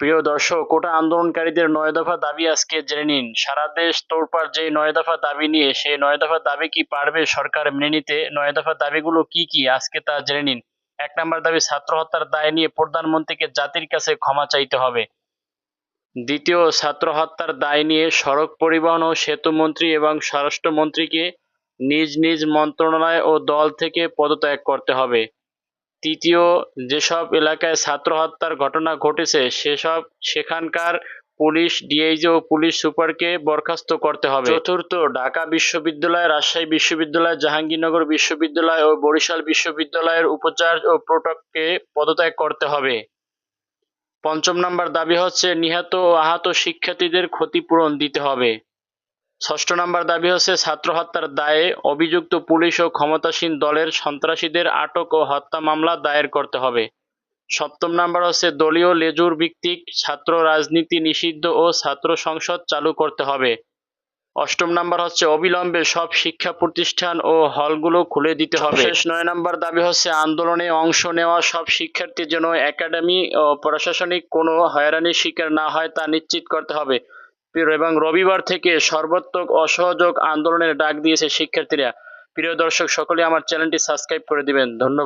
প্রিয় দর্শক, কোটা আন্দোলনকারীদের নয় দফা দাবি আজকে জেনে নিন। সারা দেশ তোড়পাড় যে নয় দফা দাবি নিয়ে, সেই নয় দফা দাবি কি পারবে সরকার মেনে নিতে? নয় দফা দাবিগুলো কি কি? আজকে তা জেনে নিন। এক নম্বর দাবি, ছাত্র হত্যার দায় নিয়ে প্রধানমন্ত্রীকে জাতির কাছে ক্ষমা চাইতে হবে। দ্বিতীয়, ছাত্র হত্যার দায় নিয়ে সড়ক পরিবহন ও সেতু মন্ত্রী এবং স্বরাষ্ট্রমন্ত্রীকে নিজ নিজ মন্ত্রণালয় ও দল থেকে পদত্যাগ করতে হবে। তৃতীয় যেসব এলাকায় ছাত্র হত্যার ঘটনা ঘটেছে, সেসব সেখানকার পুলিশ ডিআইজি ও পুলিশ সুপারকে বরখাস্ত করতে হবে। চতুর্থ, ঢাকা বিশ্ববিদ্যালয়, রাজশাহী বিশ্ববিদ্যালয়, জাহাঙ্গীরনগর বিশ্ববিদ্যালয় ও বরিশাল বিশ্ববিদ্যালয়ের উপাচার্য ও প্রটককে পদত্যাগ করতে হবে। পঞ্চম নম্বর দাবি হচ্ছে, নিহত ও আহত শিক্ষার্থীদের ক্ষতিপূরণ দিতে হবে। ষষ্ঠ নম্বর দাবি হচ্ছে ছাত্র হত্যার দায়ে অভিযুক্ত পুলিশ ও ক্ষমতাসীন দলের সন্ত্রাসীদের আটক ও হত্যা মামলা দায়ের করতে হবে। সপ্তম নাম্বার হচ্ছে দলীয় লেজুর ভিত্তিক ছাত্র রাজনীতি নিষিদ্ধ ও ছাত্র সংসদ চালু করতে হবে। অষ্টম নাম্বার হচ্ছে অবিলম্বে সব শিক্ষা প্রতিষ্ঠান ও হলগুলো খুলে দিতে হবে। শেষ নয় নাম্বার দাবি হচ্ছে আন্দোলনে অংশ নেওয়া সব শিক্ষার্থী যেন একাডেমি ও প্রশাসনিক কোনো হয়রানির শিকার না হয় তা নিশ্চিত করতে হবে। এবং রবিবার থেকে সর্বাত্মক অসহযোগ আন্দোলনের ডাক দিয়েছে শিক্ষার্থীরা। প্রিয় দর্শক সকলে আমার চ্যানেলটি সাবস্ক্রাইব করে দিবেন। ধন্যবাদ।